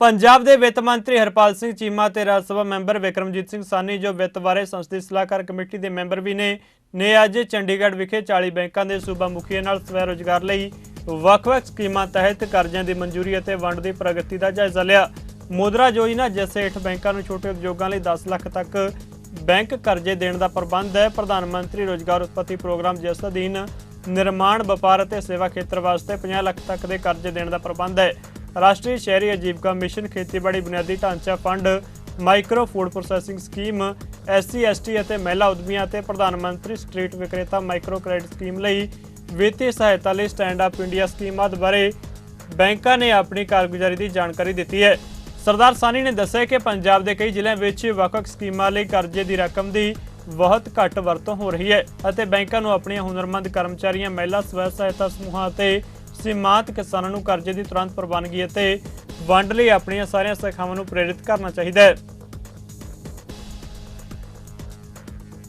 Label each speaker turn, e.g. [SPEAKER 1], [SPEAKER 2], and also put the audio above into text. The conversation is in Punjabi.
[SPEAKER 1] ਪੰਜਾਬ ਦੇ ਵਿੱਤ ਮੰਤਰੀ ਹਰਪਾਲ ਸਿੰਘ ਚੀਮਾ ਤੇ ਰਾਜ ਸਭਾ ਮੈਂਬਰ ਵਿਕਰਮਜੀਤ ਸਿੰਘ ਸਾਨੀ ਜੋ ਵਿੱਤ ਬਾਰੇ ਸੰਸਦੀ ਸਲਾਹਕਾਰ ਕਮੇਟੀ ਦੇ ਮੈਂਬਰ ਵੀ ਨੇ ਨੇ ਅੱਜ ਚੰਡੀਗੜ੍ਹ ਵਿਖੇ 40 ਬੈਂਕਾਂ ਦੇ ਸੂਬਾ ਮੁਖੀਆਂ ਨਾਲ ਸਵੈ ਰੋਜ਼ਗਾਰ ਲਈ ਵੱਖ-ਵੱਖ ਸਕੀਮਾਂ ਤਹਿਤ ਕਰਜ਼ਿਆਂ ਦੀ ਮਨਜ਼ੂਰੀ ਅਤੇ ਵੰਡ ਦੀ ਪ੍ਰਗਤੀ ਦਾ ਜਾਇਜ਼ਾ ਲਿਆ। ਮੁਦਰਾ ਯੋਜਨਾ ਜਿਸ ਹੇਠ ਬੈਂਕਾਂ ਨੂੰ ਛੋਟੇ ਉਦਯੋਗਾਂ ਲਈ 10 ਲੱਖ ਤੱਕ ਬੈਂਕ ਕਰਜ਼ੇ ਦੇਣ ਦਾ ਪ੍ਰਬੰਧ ਹੈ, ਪ੍ਰਧਾਨ ਮੰਤਰੀ ਰੋਜ਼ਗਾਰ ਉਤਪਤੀ ਪ੍ਰੋਗਰਾਮ ਜਿਸ ਅਧੀਨ ਨਿਰਮਾਣ, ਵਪਾਰ ਅਤੇ ਸੇਵਾ ਖੇਤਰ ਵਾਸਤੇ 50 ਲੱਖ ਤੱਕ ਦੇ ਕਰਜ਼ੇ ਦੇਣ ਦਾ ਪ੍ਰਬੰਧ ਹੈ। ਰਾਸ਼ਟਰੀ ਸ਼ਹਿਰੀ ਆਜੀਵਕਾ ਮਿਸ਼ਨ ਖੇਤੀਬਾੜੀ ਬੁਨਿਆਦੀ ਢਾਂਚਾ fund micro food processing scheme, SC, ST ਅਤੇ ਮਹਿਲਾ ਉਦਮੀਆਂ ਅਤੇ ਪ੍ਰਧਾਨ ਮੰਤਰੀ ਸਟਰੀਟ ਵਿਕਰੇਤਾ ਮਾਈਕਰੋ ਕ੍ਰੈਡਿਟ ਸਕੀਮ ਲਈ ਵਿੱਤੀ ਸਹਾਇਤਾ ਲਈ ਸਟੈਂਡ ਅਪ ਇੰਡੀਆ ਸਕੀਮ ਆਦਿ ਬਾਰੇ ਬੈਂਕਾਂ ਨੇ ਆਪਣੀ ਕਾਰਗੁਜ਼ਾਰੀ ਦੀ ਜਾਣਕਾਰੀ ਦਿੱਤੀ ਹੈ। ਸਰਦਾਰ ਸਾਨੀ ਨੇ ਦੱਸਿਆ ਕਿ ਪੰਜਾਬ ਦੇ ਕਈ ਜ਼ਿਲ੍ਹਿਆਂ ਵਿੱਚ ਵੱਖ-ਵੱਖ ਸਕੀਮਾਂ ਲਈ ਕਰਜ਼ੇ ਦੀ ਰਕਮ ਦੀ ਬਹੁਤ ਘੱਟ ਵਰਤੋਂ ਹੋ ਰਹੀ ਹੈ ਅਤੇ ਬੈਂਕਾਂ ਨੂੰ ਆਪਣੀਆਂ ਹੁਨਰਮੰਦ ਕਰਮਚਾਰੀਆਂ, ਮਹਿਲਾ ਸਵੈ ਸਹਾਇਤਾ ਸਮੂਹਾਂ ਅਤੇ ਸੀਮਾਂਤ ਕਿਸਾਨਾਂ ਨੂੰ ਕਰਜ਼ੇ ਦੀ ਤੁਰੰਤ ਪ੍ਰਵਾਨਗੀ ਅਤੇ ਵੰਡ ਲਈ ਆਪਣੀਆਂ ਸਾਰੀਆਂ ਸ਼ਾਖਾਵਾਂ ਨੂੰ ਪ੍ਰੇਰਿਤ ਕਰਨਾ ਚਾਹੀਦਾ ਹੈ।